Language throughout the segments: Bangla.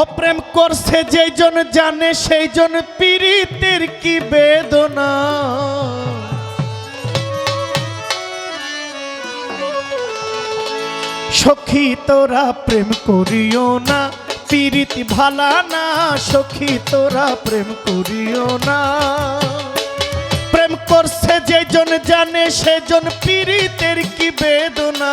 অপ্রেম করছে যেই জন জানে সেই জন পীড়িতের কি বেদনা? সখী, তোরা প্রেম করিও না, পীড়িতি ভালা না। সখী, তোরা প্রেম করিও না। প্রেম করছে যেজন জানে সেজন পীড়িতের কি বেদনা?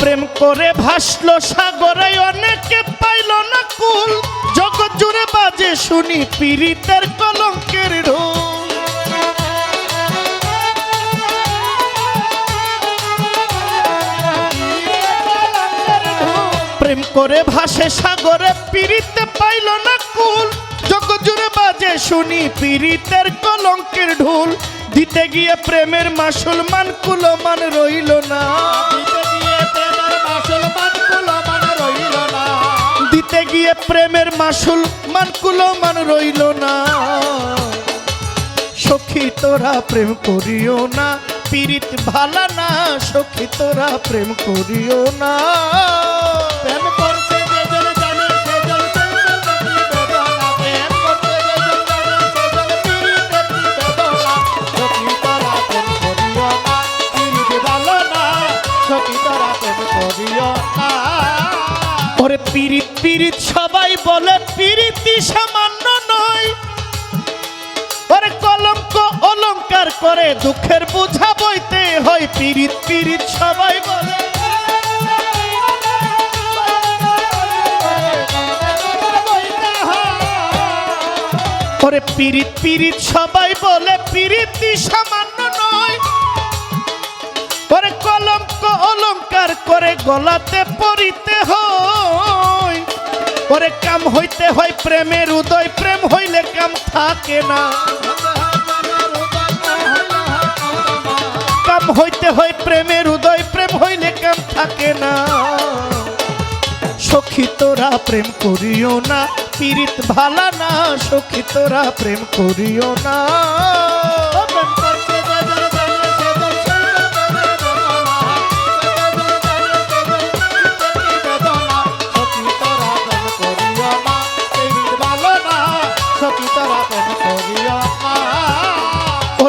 প্রেম করে ভাসলো সাগরে, অনেকে পাইল না কুল। জগৎ জুড়ে বাজে শুনি পীড়িতের কলঙ্কের ঢোল। প্রেম করে ভাসে সাগরে, পীড়িতে পাইল না কুল। জগৎ জুড়ে বাজে শুনি পীড়িতের কলঙ্কের ঢোল। দিতে গিয়ে প্রেমের মাসুল মান কুলমান রইল না। দিতে গিয়ে প্রেমের মাসুল মানকুলো মান রইল না। সখী তোরা প্রেম করিও না, পীড়িত ভালা না, সখী তোরা প্রেম করিও না। পীড়িত সবাই বলে পীড়িতি সামান্য নয়। ওরে কলঙ্ক অলংকার করে দুঃখের বোঝা বইতে হয় পীড়িত পীড়িত সবাই বলে। ওরে পীড়িত পীড়িত সবাই বলে পীড়িতি সামান্য নয়। ওরে কলঙ্ক অলংকার করে গলাতে পরিতে হয় ওরে কাম হইতে হয় প্রেমের উদয়, প্রেম হইলে কাম থাকে না। কাম হইতে হয় প্রেমের উদয়, প্রেম হইলে কাম থাকে না। সখী তোরা প্রেম করিও না, পীড়িত ভালা না, সখী তোরা প্রেম করিও না।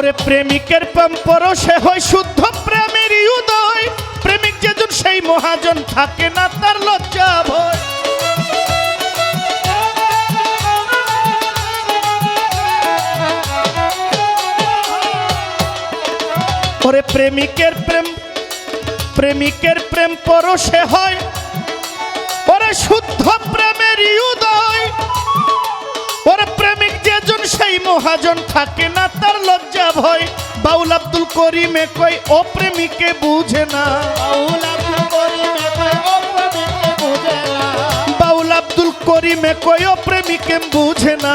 ওরে প্রেমিকের প্রেম পরশে হয় শুদ্ধ প্রেমের উদয়। প্রেমিক যেজন সেই মহাজন থাকে না, তার লজ্জা ভয়। ওরে প্রেমিকের প্রেম প্রেমিকের প্রেম পরশে হয়। ওরে শুদ্ধ প্রেমের উদয়। ওরে যেজন সেই মহাজন থাকে না তার লজ্জা ভয়। বাউল আব্দুল করিমে কই ও প্রেমিকে বুঝে না। বাউল আব্দুল করিমে কই ও প্রেমিকে বুঝে না। বাউল আব্দুল করিমে কই ও বুঝে না।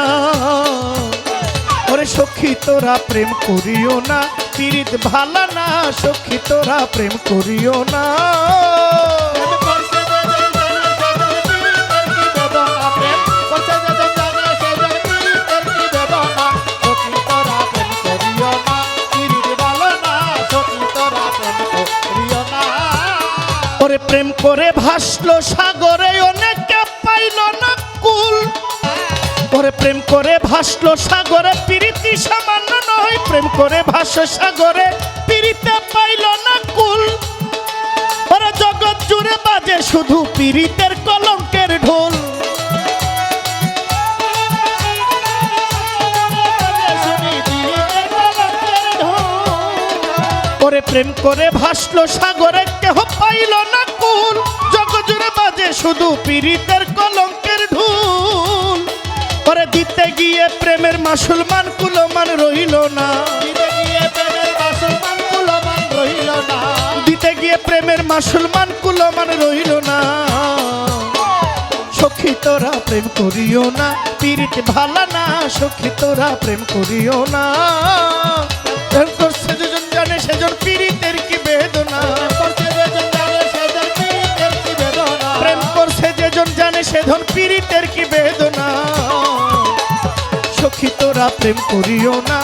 ওরে সখী তোরা প্রেম করিও না পীড়িত ভালা না সখী তোরা প্রেম করিও না। ওরে প্রেম করে ভাসলো, সাগরে অনেকে পাইল না কুল। ওরে প্রেম করে ভাসলো, সাগরে পিরিতি সামান্য নয়। প্রেম করে ভাসো, সাগরে পিরিতে পাইল না কুল। ওরে জগৎ জুড়ে বাজে শুধু পিরিতের কলঙ্কের প্রেম করে ভাসলো সাগরে কেহ পাইল না কুল। জগজুড়ে বাজে শুধু পীড়িতের কলঙ্কের ঢুল পরে দিতে গিয়ে প্রেমের মাসুলমান কুলমান রইল না। দিতে গিয়ে প্রেমের মাসুলমান কুলমান রইল না। সখী তোরা প্রেম করিও না পীড়িত ভালা না। সখী তোরা প্রেম করিও না। প্রেম করছে জানে সে ধন পীড়িতের কি বেদনা? সখী তোরা প্রেম করিও না